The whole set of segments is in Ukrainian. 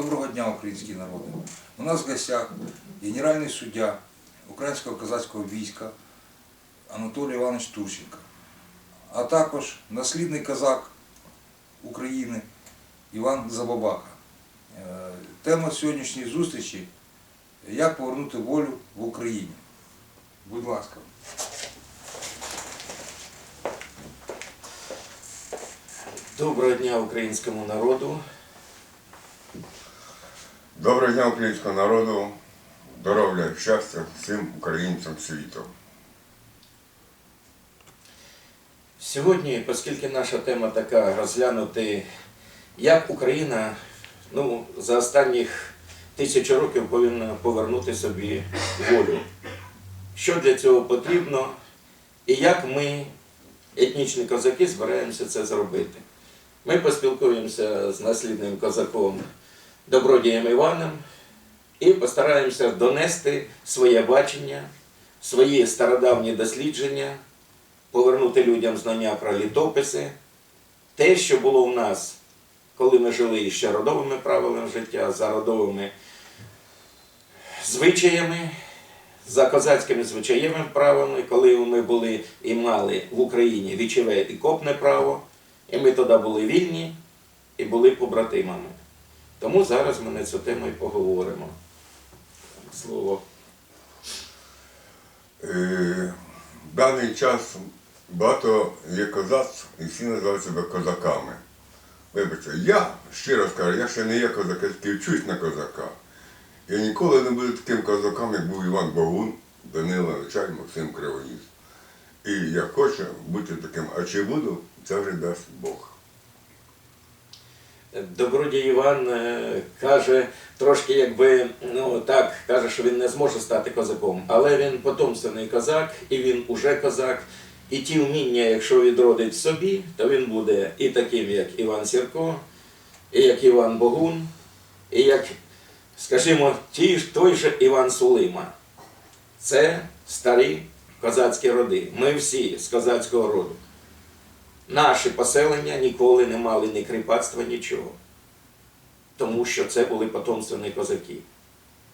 Доброго дня, українські народи. У нас в гостях генеральний суддя Українського козацького війська Анатолій Іванович Турченко, а також наслідний козак України Іван Забабаха. Е, Тема сьогоднішньої зустрічі як повернути волю в Україні. Будь ласка. Доброго дня українському народу. Доброго дня українського народу, здоров'я, щастя всім українцям світу. Сьогодні, оскільки наша тема така розглянути, як Україна ну, за останніх тисячу років повинна повернути собі волю. Що для цього потрібно і як ми, етнічні козаки, збираємося це зробити. Ми поспілкуємося з наслідним козаком Добродієм Іваном і постараємося донести своє бачення, свої стародавні дослідження, повернути людям знання про літописи, те, що було у нас, коли ми жили ще родовими правилами життя, за родовими звичаями, за козацькими звичаєвими правами, коли ми були і мали в Україні вічове і копне право, і ми тоді були вільні і були побратимами. Тому зараз ми на цю тему і поговоримо. Слово. Е, В даний час багато є козацтв і всі називають себе козаками. Вибачте, я щиро скажу, я ще не є козак, я тільки вчусь на козака. Я ніколи не буду таким козаком, як був Іван Богун, Данило Нечай, Максим Кривоніс. І я хочу бути таким, а чи буду, це вже дасть Бог. Добродій Іван е, каже, трошки якби, ну так, каже, що він не зможе стати козаком, але він потомственний козак, і він уже козак. І ті вміння, якщо відродить собі, то він буде і таким, як Іван Сірко, і як Іван Богун, і як, скажімо, ті, той же Іван Сулима. Це старі козацькі роди. Ми всі з козацького роду. Наші поселення ніколи не мали ні кріпацтва, нічого. Тому що це були потомственні козаки.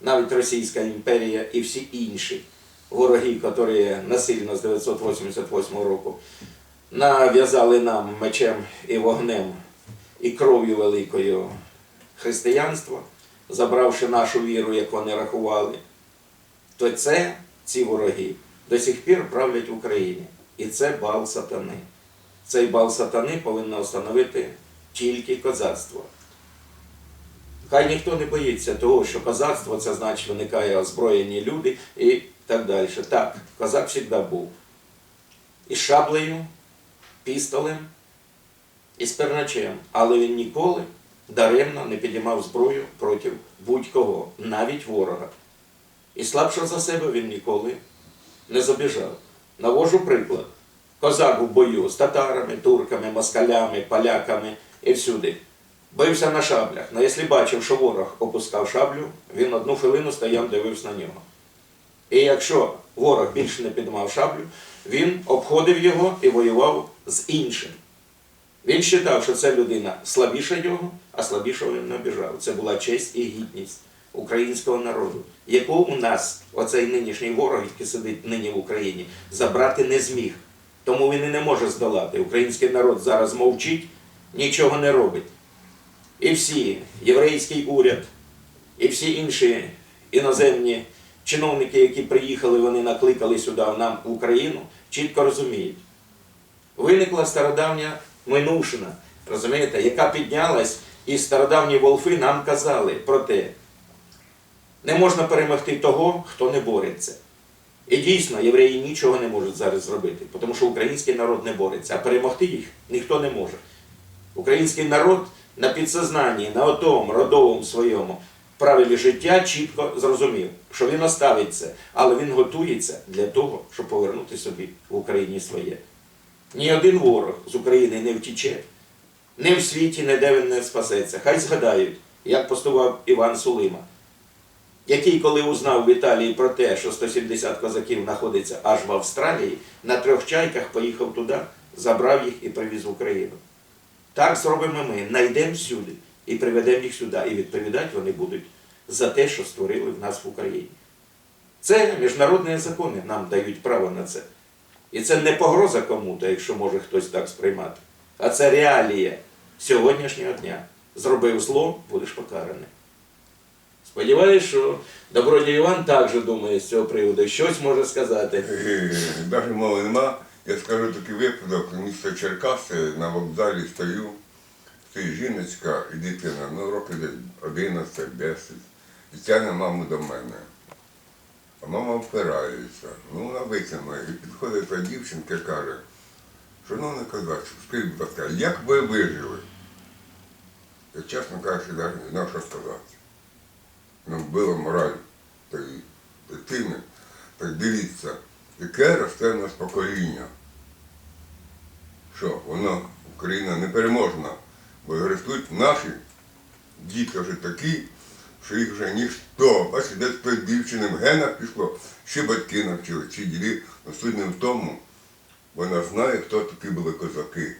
Навіть Російська імперія і всі інші вороги, які насильно з 988 року нав'язали нам мечем і вогнем і кров'ю великою християнство, забравши нашу віру, як вони рахували, то це, ці вороги, до сих пір правлять в Україні. І це бал сатани. Цей бал сатани повинно встановити тільки козацтво. Хай ніхто не боїться того, що козацтво це значить виникає озброєні люди і так далі. Так, козак завжди був. І шаблею, пістолем, і з. Але він ніколи даремно не підіймав зброю проти будь-кого, навіть ворога. І слабшого за себе він ніколи не забіжав. Навожу приклад. Козак у бою з татарами, турками, москалями, поляками і всюди. Бився на шаблях. Ну, якщо бачив, що ворог опускав шаблю, він одну хвилину стояв, дивився на нього. І якщо ворог більше не піднімав шаблю, він обходив його і воював з іншим. Він вважав, що це людина слабіша його, а слабішого він не обіжав. Це була честь і гідність українського народу, яку у нас оцей нинішній ворог, який сидить нині в Україні, забрати не зміг. Тому він і не може здолати. Український народ зараз мовчить, нічого не робить. І всі, єврейський уряд, і всі інші іноземні чиновники, які приїхали, вони накликали сюди нам в Україну, чітко розуміють. Виникла стародавня минувшина, розумієте, яка піднялась, і стародавні волфи нам казали про те, не можна перемогти того, хто не бореться. І дійсно, євреї нічого не можуть зараз зробити, тому що український народ не бореться, а перемогти їх ніхто не може. Український народ на підсознанні, на отому родовому своєму правилі життя чітко зрозумів, що він оставить це, але він готується для того, щоб повернути собі в Україні своє. Ні один ворог з України не втіче, ні в світі, ніде він не спасеться. Хай згадають, як постував Іван Сулима, який, коли узнав в Італії про те, що 170 козаків знаходиться аж в Австралії, на трьох чайках поїхав туди, забрав їх і привіз в Україну. Так зробимо ми, знайдемо всюди і приведемо їх сюди. І відповідати вони будуть за те, що створили в нас в Україні. Це міжнародні закони нам дають право на це. І це не погроза кому-то, якщо може хтось так сприймати. А це реалія сьогоднішнього дня. Зробив зло, будеш покараний. Сподіваюсь, що добродій Іван також думає з цього приводу, щось може сказати. Навіть мови нема. Я скажу такий випадок, місто Черкаси, на вокзалі стою, стоїть жіночка і дитина, ну років десь 11-10, і тягне маму до мене. А мама впирається. Ну вона витягнула і підходить та дівчинка і каже, шановний козак, скажіть, будь ласка, як ви вижили? Я чесно кажучи, навіть не знав, що сказати. Ну, вбила мораль тої дитини. Так дивіться, яке росте в нас покоління. Що, воно, Україна непереможна, бо ростуть наші діти вже такі, що їх вже ніхто. Бачите, десь той дівчини в генах пішло, ще батьки навчили, чи діди, суть не в тому. Вона знає, хто такі були козаки.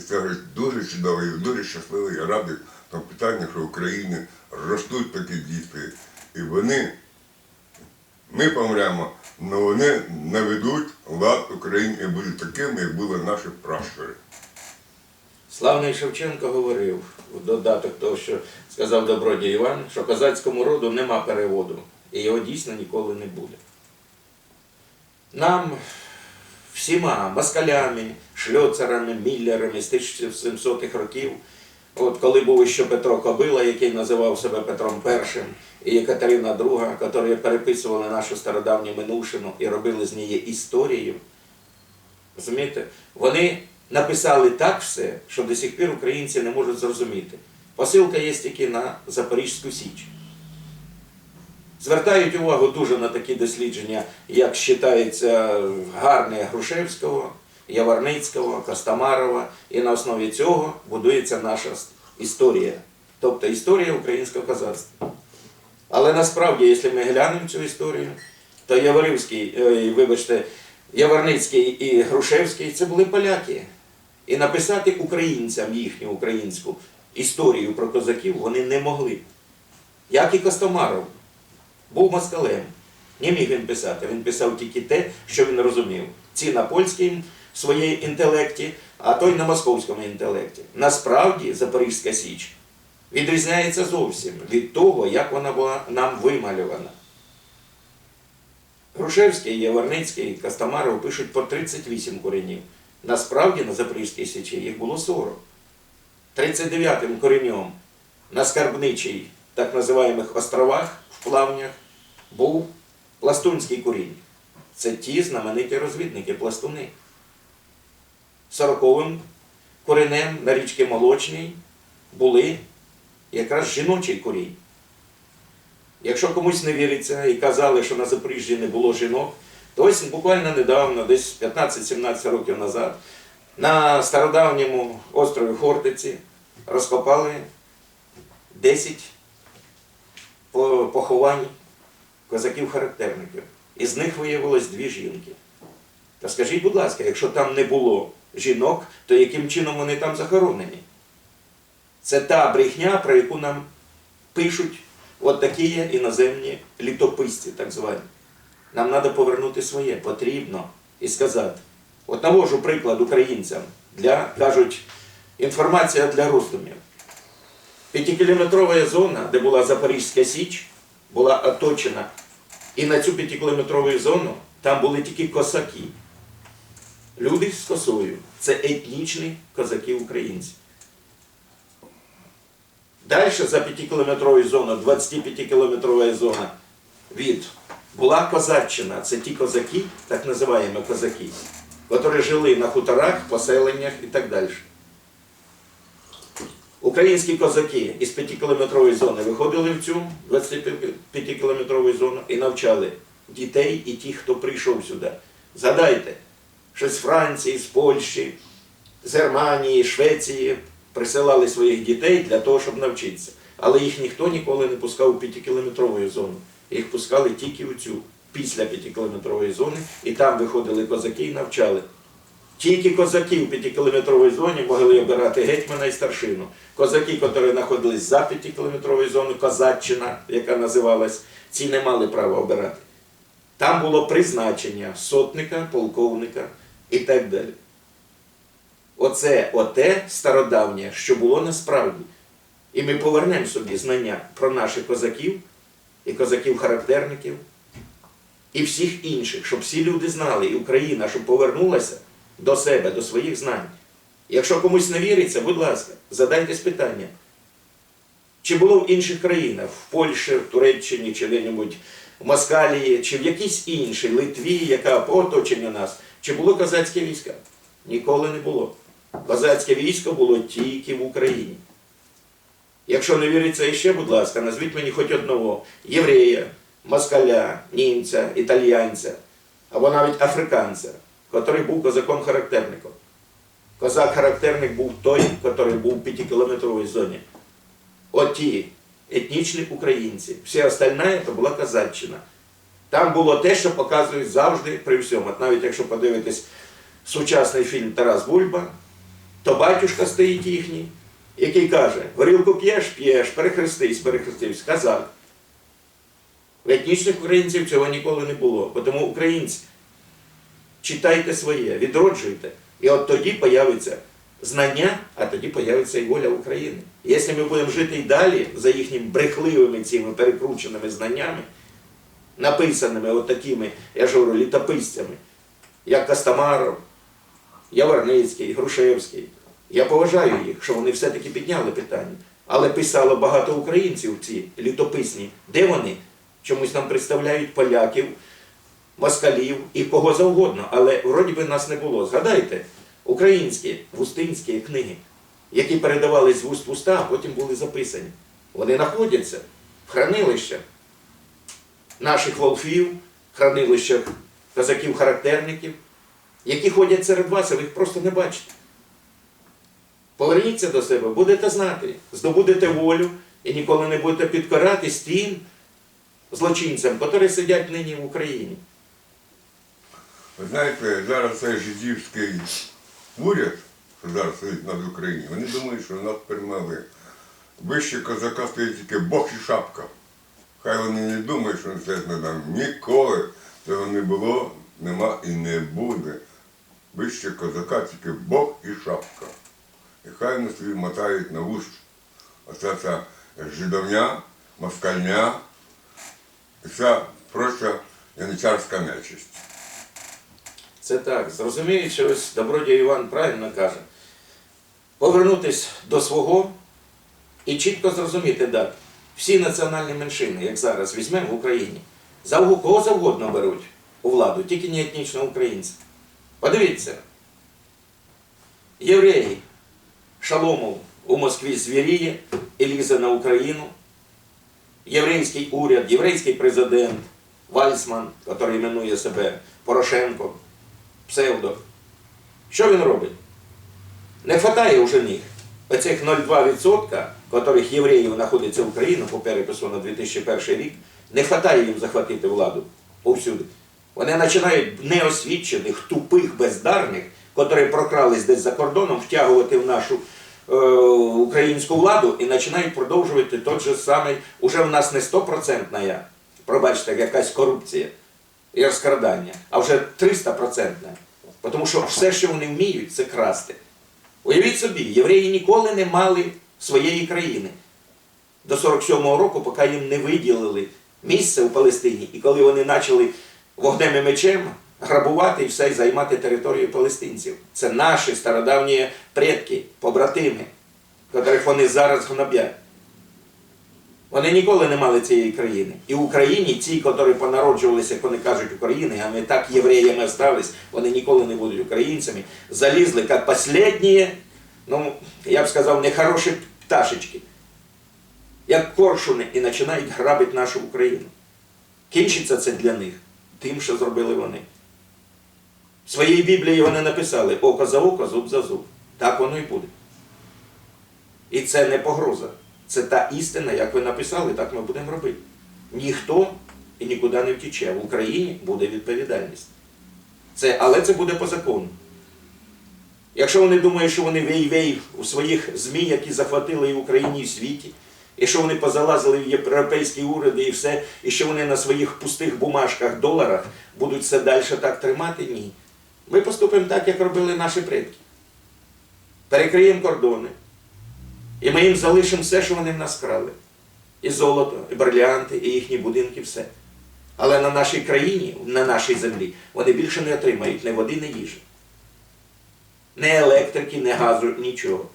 І це говорить, дуже чудово, дуже щасливий, я радий тому питанню, що в Україні ростуть такі діти. І вони, ми помремо, але вони наведуть лад в Україні і будуть такими, як були наші пращури. Славний Шевченко говорив в додаток того, що сказав добродій Іван, що козацькому роду нема переводу, і його дійсно ніколи не буде. Нам всіма москалями, шльоцерами, міллерами з 1700-х років, от коли був ще Петро Кобила, який називав себе Петром І, і Екатерина II, які переписували нашу стародавню минувшину і робили з неї історію, Розумієте? Вони написали так все, що до сих пір українці не можуть зрозуміти. Посилка є тільки на Запорізьку Січ. Звертають увагу дуже на такі дослідження, як вважається гарне Грушевського, Яворницького, Костомарова, і на основі цього будується наша історія, тобто історія українського козацтва. Але насправді, якщо ми глянемо цю історію, то Яворівський, вибачте, Яворницький і Грушевський це були поляки. І написати українцям їхню українську історію про козаків вони не могли. Як і Костомаров був москалем. Не міг він писати. Він писав тільки те, що він розумів. Ці на польській своїй інтелекті, а той на московському інтелекті. Насправді Запорізька Січ відрізняється зовсім від того, як вона була нам вималювана. Грушевський, Яворницький, Костомаров пишуть по 38 коренів. Насправді на Запорізькій Січі їх було 40. 39-м коренем на скарбничій, так називаємих островах в плавнях був пластунський корінь. Це ті знамениті розвідники, пластуни. 40-м коренем на річці Молочній були якраз жіночий корінь. Якщо комусь не віриться і казали, що на Запоріжжі не було жінок, то ось буквально недавно, десь 15-17 років назад, на стародавньому острові Хортиці розкопали 10 по- поховань козаків-характерників. Із них виявилось дві жінки. Та скажіть, будь ласка, якщо там не було жінок, то яким чином вони там захоронені? Це та брехня, про яку нам пишуть от такі іноземні літописці, так звані. Нам треба повернути своє, потрібно і сказати. От навожу приклад українцям для, кажуть, інформація для роздумів. П'ятикілометрова зона, де була Запорізька Січ, була оточена. І на цю п'ятикілометрову зону там були тільки косаки. Люди з косою. Це етнічні козаки-українці. Далі за 5-кілометровою зоною, 25-кілометрова зона від була козаччина. Це ті козаки, так називаємо козаки, які жили на хуторах, поселеннях і так далі. Українські козаки із 5-кілометрової зони виходили в цю 25-кілометрову зону і навчали дітей і тих, хто прийшов сюди. Згадайте, що з Франції, з Польщі, з Германії, Швеції присилали своїх дітей для того, щоб навчитися. Але їх ніхто ніколи не пускав у 5-кілометрову зону. Їх пускали тільки у цю, після 5-кілометрової зони, і там виходили козаки і навчали. Тільки козаки в п'ятикілометровій зоні могли обирати гетьмана і старшину. Козаки, які знаходились за п'ятикілометровою зоною, козаччина, яка називалась, ці не мали права обирати. Там було призначення сотника, полковника і так далі. Оце оте стародавнє, що було насправді. І ми повернемо собі знання про наших козаків і козаків-характерників, і всіх інших, щоб всі люди знали, і Україна, щоб повернулася до себе, до своїх знань. Якщо комусь не віриться, будь ласка, задайтесь питання. Чи було в інших країнах, в Польщі, в Туреччині, чи де-небудь в Москалії, чи в якійсь іншій Литві, яка по оточенню нас, чи було козацьке військо? Ніколи не було. Козацьке військо було тільки в Україні. Якщо не віриться іще, будь ласка, назвіть мені хоч одного єврея, москаля, німця, італіянця, або навіть африканця, який був козаком-характерником. Козак-характерник був той, який був в п'ятикілометровій зоні. Оті етнічні українці. Все остальне це була козаччина. Там було те, що показують завжди при всьому. От навіть якщо подивитись сучасний фільм Тарас Бульба, то батюшка стоїть їхній, який каже: горілку п'єш, п'єш, перехрестись, перехрестився, казак. В етнічних українців цього ніколи не було. Тому українці, читайте своє, відроджуйте. І от тоді появиться знання, а тоді появиться і воля України. Якщо ми будемо жити і далі за їхніми брехливими цими перекрученими знаннями, написаними от я ж говорю, літописцями, як Костомаров, Яворницький, Грушевський. Я поважаю їх, що вони все-таки підняли питання. Але писало багато українців ці літописні. Де вони? Чомусь нам представляють поляків, москалів і кого завгодно. Але вроді би нас не було. Згадайте, українські вустинські книги, які передавались з вуст в уста, а потім були записані. Вони знаходяться в хранилищах наших волфів, хранилищах козаків-характерників, які ходять серед вас, а ви їх просто не бачите. Поверніться до себе, будете знати, здобудете волю і ніколи не будете підкоратись тим злочинцям, які сидять нині в Україні. Ви знаєте, зараз цей жидівський уряд, що зараз сидить над Україною, вони думають, що нас перемогли. Вище козака стоїть тільки Бог і шапка. Хай вони не думають, що це не там. Ніколи цього не було, нема і не буде. Вище козака тільки Бог і шапка. І хай вони собі мотають на вущ. Оця ця жидовня, москальня, і вся проча яничарська нечисть. Це так. Зрозуміючи, ось добродій Іван правильно каже. Повернутись до свого і чітко зрозуміти, так, всі національні меншини, як зараз візьмемо в Україні, завго- кого завгодно беруть у владу, тільки не етнічно українці. Подивіться, євреї, Шаломов у Москві звіріє і лізе на Україну, єврейський уряд, єврейський президент Вальсман, який іменує себе Порошенко, псевдо. Що він робить? Не вистачає вже них. Оцих 0,2%, яких євреїв знаходиться в Україні по перепису на 2001 рік, не вистачає їм захватити владу повсюди. Вони починають неосвічених, тупих, бездарних, котрі прокрались десь за кордоном, втягувати в нашу е, українську владу і починають продовжувати той же самий, уже в нас не 100% пробачте, якась корупція і розкрадання, а вже 300%. Тому що все, що вони вміють, це красти. Уявіть собі, євреї ніколи не мали своєї країни. До 47-го року, поки їм не виділили місце у Палестині, і коли вони почали вогнем і мечем грабувати і все і займати територію палестинців. Це наші стародавні предки, побратими, котрих вони зараз гнобять. Вони ніколи не мали цієї країни. І в Україні ті, які понароджувалися, як вони кажуть, України, а ми так євреями остались, вони ніколи не будуть українцями, залізли як останні, ну, я б сказав, нехороші пташечки, як коршуни, і починають грабити нашу Україну. Кінчиться це для них тим, що зробили вони. В своїй Біблії вони написали око за око, зуб за зуб. Так воно і буде. І це не погроза. Це та істина, як ви написали, так ми будемо робити. Ніхто і нікуди не втіче. В Україні буде відповідальність. Це, але це буде по закону. Якщо вони думають, що вони вей-вей у своїх ЗМІ, які захватили і в Україні, і в світі, і що вони позалазили в європейські уряди і все, і що вони на своїх пустих бумажках, доларах будуть все далі так тримати, ні. Ми поступимо так, як робили наші предки. Перекриємо кордони. І ми їм залишимо все, що вони в нас крали. І золото, і бриліанти, і їхні будинки, все. Але на нашій країні, на нашій землі, вони більше не отримають ні води, ні їжі. Ні електрики, ні газу, нічого.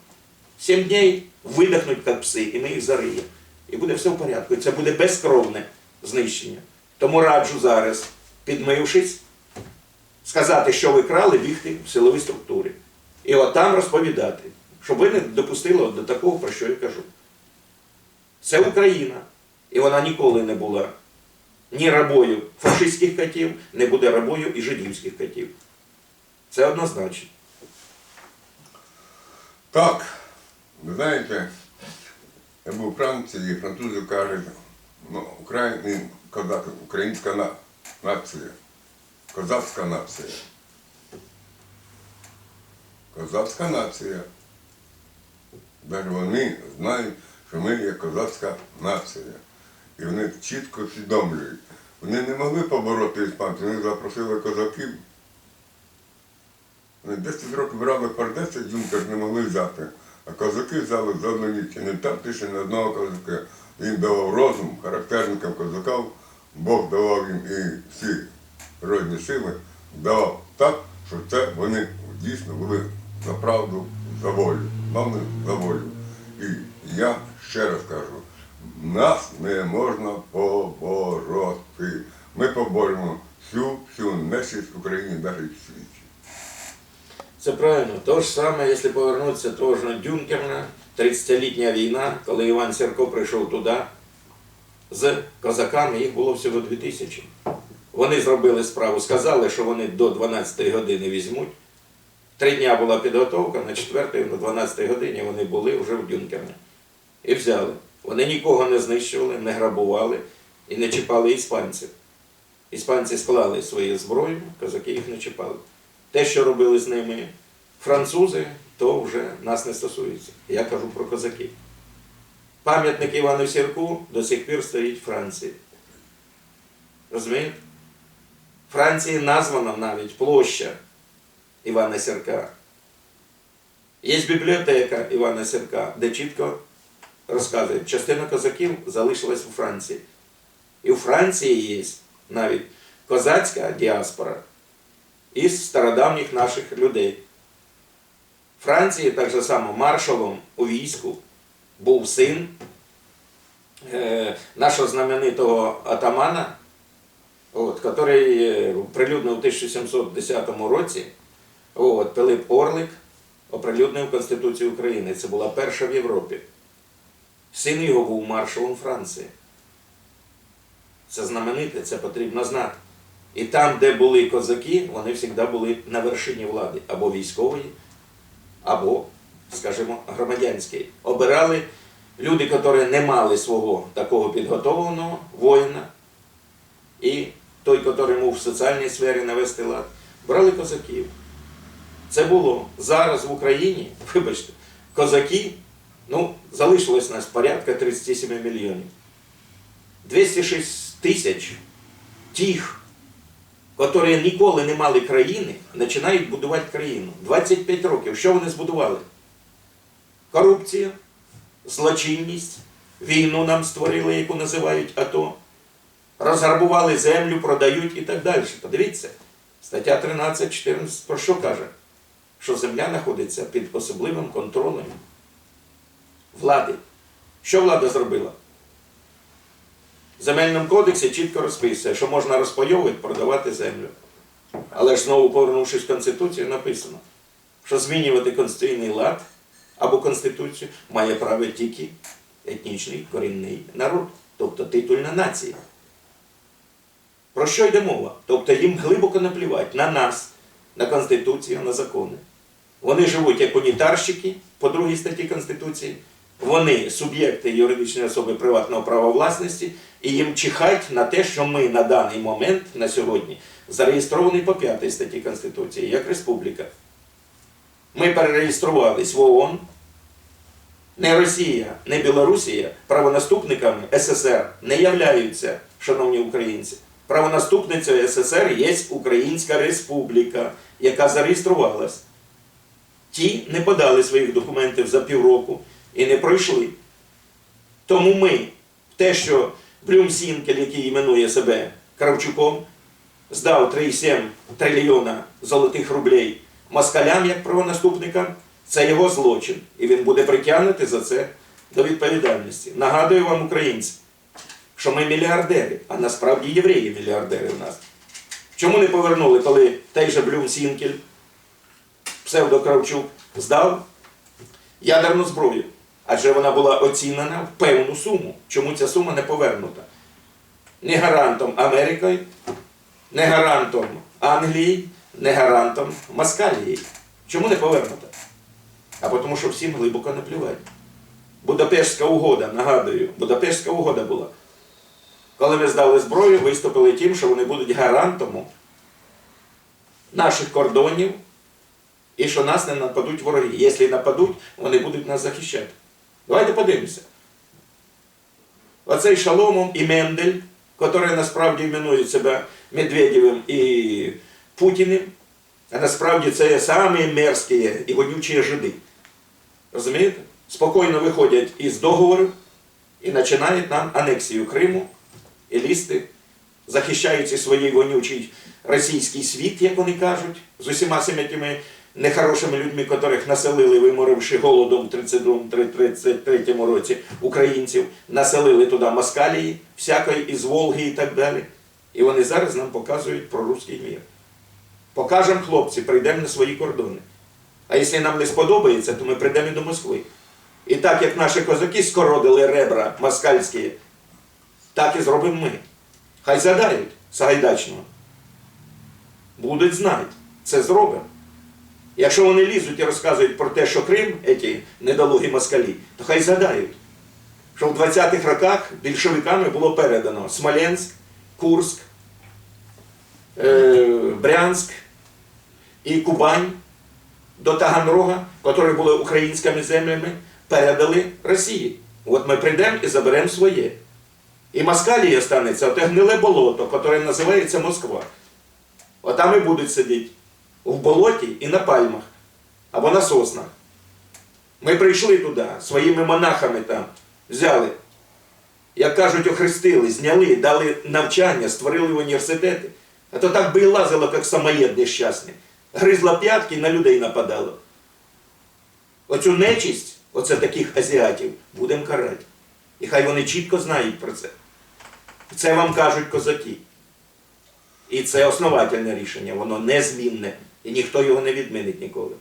Сім днів видихнуть, як пси, і ми їх зариємо. І буде все в порядку. І це буде безкровне знищення. Тому раджу зараз, підмившись, сказати, що ви крали, бігти в силові структури. І от там розповідати, щоб ви не допустили до такого, про що я кажу. Це Україна. І вона ніколи не була ні рабою фашистських катів, не буде рабою і жидівських катів. Це однозначно. Так, ви знаєте, я був у Франції, і французи кажуть, ну, Україн, козак, українська на- нація, козацька нація. Козацька нація. Навіть вони знають, що ми є козацька нація. І вони чітко усвідомлюють. Вони не могли побороти іспанців, вони запросили козаків. Вони 10 років брали пар 10 юнкер не могли взяти, а козаки взяли за одну ніч. І не там тише ні одного козака. Він давав розум характерникам козаків, Бог давав їм і всі природні сили, давав так, що це вони дійсно були за правду, за волю. Мали за. І я ще раз кажу, нас не можна побороти. Ми поборемо всю, всю нечисть в Україні, навіть в світі. Це правильно. То ж саме, якщо повернутися того ж на Дюнкерна, 30-літня війна, коли Іван Сірко прийшов туди з козаками, їх було всього 2000. Вони зробили справу, сказали, що вони до 12 години візьмуть. Три дня була підготовка, на 4 на 12-й годині вони були вже в Дюнкерні. І взяли. Вони нікого не знищували, не грабували і не чіпали іспанців. Іспанці склали свою зброю, козаки їх не чіпали. Те, що робили з ними французи, то вже нас не стосується. Я кажу про козаків. Пам'ятник Івану Сірку до сих пір стоїть в Франції. Розумієте? Франції названа навіть площа Івана Сірка. Є бібліотека Івана Сірка, де чітко розказують, частина козаків залишилась у Франції. І у Франції є навіть козацька діаспора із стародавніх наших людей. Франції так же само маршалом у війську був син е, нашого знаменитого атамана, от, який е, прилюднив у 1710 році, от, Пилип Орлик оприлюднив Конституцію України. Це була перша в Європі. Син його був маршалом Франції. Це знамените, це потрібно знати. І там, де були козаки, вони завжди були на вершині влади або військової, або, скажімо, громадянської. Обирали люди, які не мали свого такого підготовленого воїна, і той, який мав в соціальній сфері навести лад, брали козаків. Це було зараз в Україні, вибачте, козаки, ну, залишилось нас порядка 37 мільйонів. 206 тисяч тих, які ніколи не мали країни, починають будувати країну. 25 років. Що вони збудували? Корупція, злочинність, війну нам створили, яку називають АТО, розграбували землю, продають і так далі. Подивіться, стаття 13, 14 про що каже? Що земля знаходиться під особливим контролем влади. Що влада зробила? В земельному кодексі чітко розписує, що можна розпайовувати, продавати землю. Але ж знову повернувшись в Конституцію, написано, що змінювати конституційний лад або Конституцію має право тільки етнічний корінний народ, тобто титульна нація. Про що йде мова? Тобто їм глибоко наплівати на нас, на Конституцію, на закони. Вони живуть як унітарщики по другій статті Конституції. Вони суб'єкти юридичної особи приватного права власності, і їм чихать на те, що ми на даний момент, на сьогодні, зареєстровані по п'ятій статті Конституції, як республіка. ми перереєструвались в ООН. Не Росія, не Білорусія правонаступниками СССР не являються, шановні українці. Правонаступницею СССР є Українська Республіка, яка зареєструвалась. Ті не подали своїх документів за півроку і не пройшли. Тому ми, те, що Блюм Сінкель, який іменує себе Кравчуком, здав 3,7 трильйона золотих рублей москалям як правонаступникам, це його злочин. І він буде притягнутий за це до відповідальності. Нагадую вам, українці, що ми мільярдери, а насправді євреї мільярдери в нас. Чому не повернули, коли той же Блюм Сінкель, псевдо Кравчук, здав ядерну зброю? Адже вона була оцінена в певну суму. Чому ця сума не повернута? Не гарантом Америкою, не гарантом Англії, не гарантом Москалії. Чому не повернута? А тому, що всім глибоко наплювати. Будапештська угода, нагадую, Будапештська угода була. Коли ми здали зброю, виступили тим, що вони будуть гарантом наших кордонів і що нас не нападуть вороги. Якщо нападуть, вони будуть нас захищати. Давайте подивимося. Оцей Шаломом і Мендель, який насправді іменують себе Медведєвим і Путіним, а насправді це самі мерзкі і вонючі жиди. Розумієте? Спокійно виходять із договорів і починають нам анексію Криму і лізти, захищаючи свій вонючий російський світ, як вони кажуть, з усіма цими нехорошими людьми, котрих населили, виморивши голодом в 32-33 році українців, населили туди Москалії, всякої із Волги і так далі. І вони зараз нам показують про руський мір. Покажемо, хлопці, прийдемо на свої кордони. А якщо нам не сподобається, то ми прийдемо і до Москви. І так як наші козаки скородили ребра москальські, так і зробимо ми. Хай задають Сагайдачного. Будуть знати, це зробимо. Якщо вони лізуть і розказують про те, що Крим, ці недолугі москалі, то хай згадають, що в 20-х роках більшовиками було передано Смоленськ, Курск, е, Брянськ і Кубань до Таганрога, які були українськими землями, передали Росії. От ми прийдемо і заберемо своє. І Москалії останеться те гниле болото, яке називається Москва. Отам і будуть сидіти. В болоті і на пальмах. Або на соснах. Ми прийшли туди своїми монахами там, взяли. Як кажуть, охрестили, зняли, дали навчання, створили університети. А то так би і лазило, як самоєд нещасний. Гризла п'ятки на людей нападало. Оцю нечисть, оце таких азіатів, будемо карати. І хай вони чітко знають про це. Це вам кажуть козаки. І це основательне рішення, воно незмінне. І ніхто його не відмінить ніколи.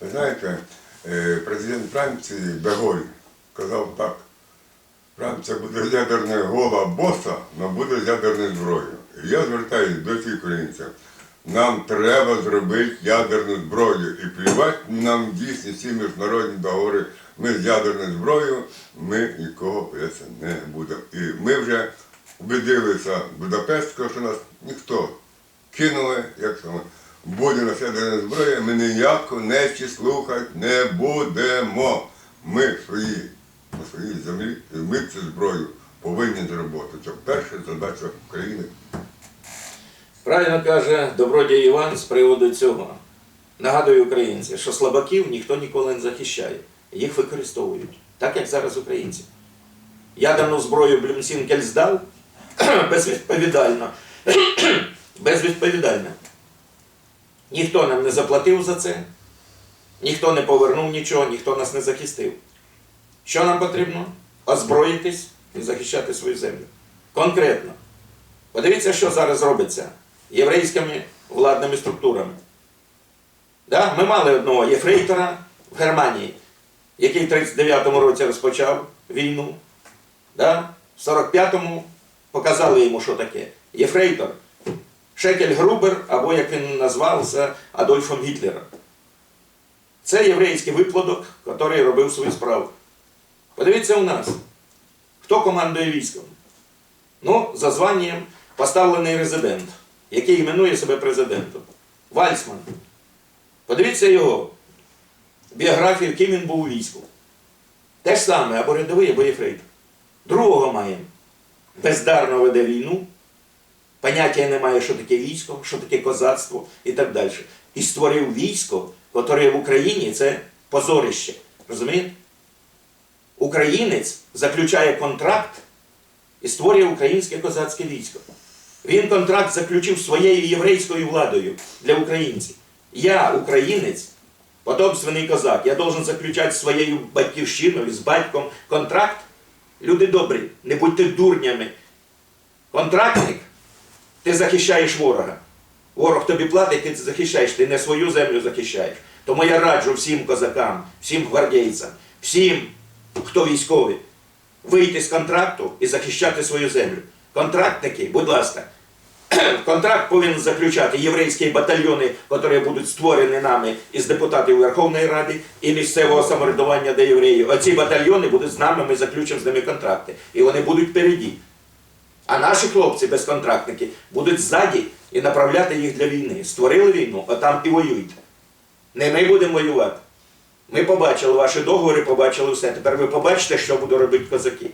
Ви знаєте, е, президент Франції Беголь казав так. Франція буде з ядерною гола боса, але буде з ядерною зброєю. І я звертаюся до всіх українців. Нам треба зробити ядерну зброю. І плювати нам дійсно всі міжнародні договори. Ми з ядерною зброєю, ми нікого боятися не будемо. І ми вже убедилися Будапештського, що нас ніхто кинули, як саме, буде на зброя, ми ніяку нечі слухати не будемо. Ми свої, на своїй землі, ми цю зброю повинні зробити. Це перша задача України. Правильно каже добродій Іван з приводу цього. Нагадую українці, що слабаків ніхто ніколи не захищає. Їх використовують, так як зараз українці. Ядерну зброю Блюмсінкель здав безвідповідально. Безвідповідально. Ніхто нам не заплатив за це, ніхто не повернув нічого, ніхто нас не захистив. Що нам потрібно? Озброїтись і захищати свою землю. Конкретно. Подивіться, що зараз робиться єврейськими владними структурами. Да? Ми мали одного єфрейтора в Германії, який в 39-му році розпочав війну. Да? В 45-му показали йому, що таке. Єфрейтор. Шекель Грубер, або як він назвався Адольфом Гітлером. Це єврейський виплодок, який робив свою справу. Подивіться у нас, хто командує військом. Ну, за званням поставлений резидент, який іменує себе президентом. Вальцман. Подивіться його біографію, ким він був у війську. Те ж саме, або рядовий, або єфрейтор. Другого маємо. Бездарно веде війну, поняття немає, що таке військо, що таке козацтво і так далі. І створив військо, яке в Україні це позорище. Розумієте? Українець заключає контракт і створює українське козацьке військо. Він контракт заключив своєю єврейською владою для українців. Я, українець, потомственний козак, я должен заключати своєю батьківщиною, з батьком контракт. Люди добрі, не будьте дурнями. Контрактник, ти захищаєш ворога. Ворог тобі платить, ти захищаєш, ти не свою землю захищаєш. Тому я раджу всім козакам, всім гвардійцям, всім, хто військовий, вийти з контракту і захищати свою землю. Контрактники, будь ласка, контракт повинен заключати єврейські батальйони, які будуть створені нами із депутатів Верховної Ради і місцевого самоврядування для євреїв. Оці батальйони будуть з нами, ми заключимо з ними контракти. І вони будуть впереді. А наші хлопці, безконтрактники, будуть ззаді і направляти їх для війни. Створили війну, а там і воюйте. Не ми будемо воювати. Ми побачили ваші договори, побачили все. Тепер ви побачите, що будуть робити козаки.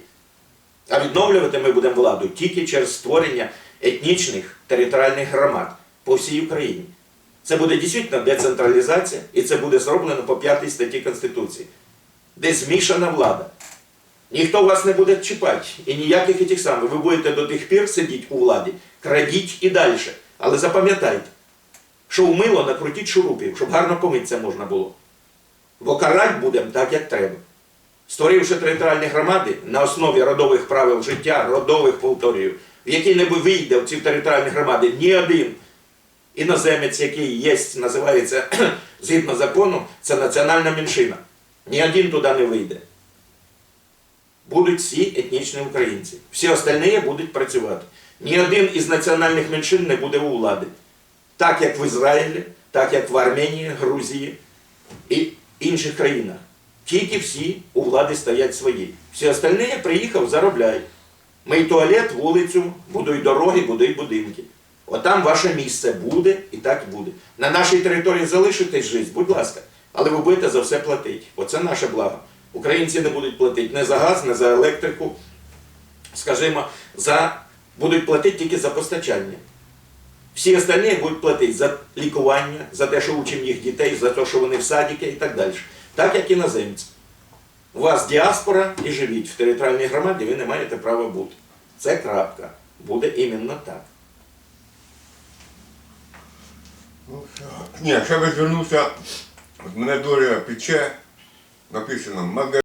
А відновлювати ми будемо владу тільки через створення етнічних територіальних громад по всій Україні. Це буде дійсно децентралізація, і це буде зроблено по п'ятій статті Конституції, де змішана влада. Ніхто вас не буде чіпати. І ніяких і тих самих. Ви будете до тих пір сидіти у владі, крадіть і далі. Але запам'ятайте, що в накрутіть шурупів, щоб гарно помитися можна було. Бо карать будемо так, як треба. Створивши територіальні громади на основі родових правил життя, родових повторюю, в які не вийде в ці територіальні громади ні один іноземець, який є, називається згідно закону, це національна меншина. Ні один туди не вийде. Будуть всі етнічні українці. Всі остальні будуть працювати. Ні один із національних меншин не буде у влади. Так як в Ізраїлі, так як в Арменії, Грузії і інших країнах. Тільки всі у влади стоять свої. Всі остальні приїхав, заробляй. Мий туалет, вулицю, будуй дороги, будуй будинки. Отам ваше місце буде і так буде. На нашій території залишитесь жити, будь ласка, але ви будете за все платити. Оце наше благо. Українці не будуть платити не за газ, не за електрику, скажімо, за... будуть платити тільки за постачання. Всі остальні будуть платити за лікування, за те, що учимо їх дітей, за те, що вони в садики і так далі. Так як іноземці. У вас діаспора і живіть в територіальній громаді, ви не маєте права бути. Це крапка. Буде іменно так. Ну. Ні, ще би звернувся, мене доля пече, написано «Маге